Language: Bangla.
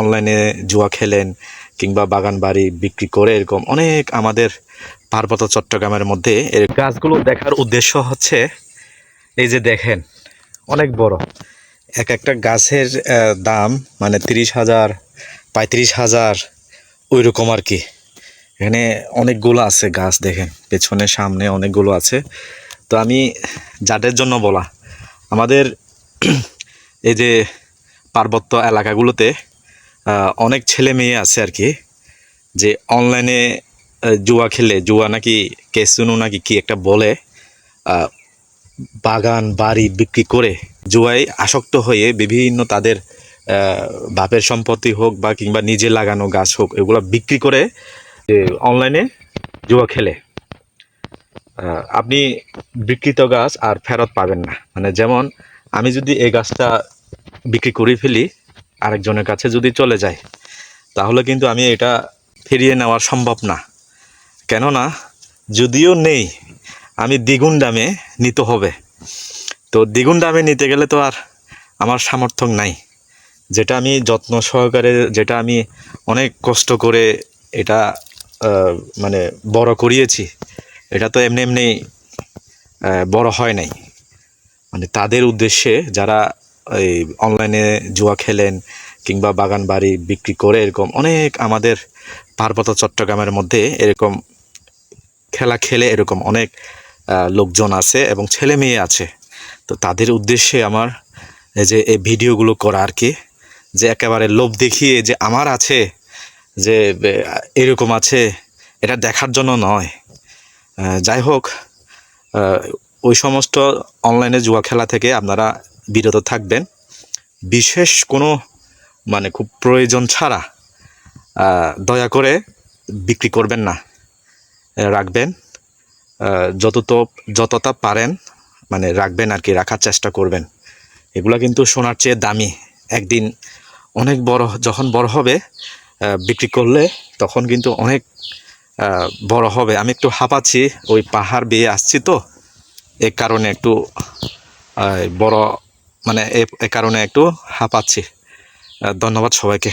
অনলাইনে জুয়া খেলেন কিংবা বাগান বাড়ি বিক্রি করে এরকম অনেক আমাদের পার্বত্য চট্টগ্রামের মধ্যে এর গাছগুলো দেখার উদ্দেশ্য হচ্ছে এই যে দেখেন, অনেক বড়। এক একটা গাছের দাম মানে তিরিশ হাজার, পঁয়ত্রিশ হাজার ওই রকম আর কি। এখানে অনেকগুলো আছে গাছ দেখেন, পেছনে সামনে অনেকগুলো আছে। তো আমি যাদের জন্য বলা, আমাদের এই যে পার্বত্য এলাকাগুলোতে অনেক ছেলে মেয়ে আছে আর কি, যে অনলাইনে জুয়া খেলে, জুয়া নাকি কেসুনো নাকি কি একটা বলে বাগান, বাড়ি বিক্রি করে জুয়ায় আসক্ত হয়ে বিভিন্ন তাদের বাপের সম্পত্তি হোক বা কিংবা নিজে লাগানো গাছ হোক, এগুলো বিক্রি করে অনলাইনে জুয়া খেলে। আপনি বিকৃত গাছ আর ফেরত পাবেন না। মানে যেমন আমি যদি এই গাছটা বিক্রি করে ফেলি আরেকজনের কাছে যদি চলে যায়, তাহলে কিন্তু আমি এটা ফিরিয়ে নেওয়া সম্ভব না। কেননা, যদিও নেই, আমি দ্বিগুণ দামে নিতে হবে। তো দ্বিগুণ দামে নিতে গেলে তো আর আমার সামর্থ্য নাই। যেটা আমি যত্ন সহকারে, যেটা আমি অনেক কষ্ট করে এটা মানে বড় করিয়েছি, এটা তো এমনি এমনি বড় হয় নাই। মানে তাদের উদ্দেশ্যে যারা এই অনলাইনে জুয়া খেলেন কিংবা বাগান বাড়ি বিক্রি করে এরকম অনেক আমাদের পার্বত্য চট্টগ্রামের মধ্যে এরকম খেলা খেলে এরকম অনেক লোকজন আছে এবং ছেলে মেয়ে আছে। তো তাদের উদ্দেশ্যে আমার এই যে এই ভিডিওগুলো করা আর কি, যে একেবারে লোভ দেখিয়ে যে আমার আছে, যে এরকম আছে, এটা দেখার জন্য নয়। যাই হোক ওই সমস্ত অনলাইনে জুয়া খেলা থেকে আপনারা বিরত থাকবেন। বিশেষ কোনো মানে খুব প্রয়োজন ছাড়া দয়া করে বিক্রি করবেন না রাখবেন। যতটা যতটা পারেন মানে রাখবেন আর কি, রাখার চেষ্টা করবেন। এগুলো কিন্তু সোনার চেয়ে দামি। একদিন অনেক বড়, যখন বড় হবে বিক্রি করলে তখন কিন্তু অনেক বড় হবে। আমি একটু হাঁপাচ্ছি, ওই পাহাড় বেয়ে আসছি তো, এ কারণে একটু বড় মানে এ কারণে একটু হাঁপাচ্ছি। ধন্যবাদ সবাইকে।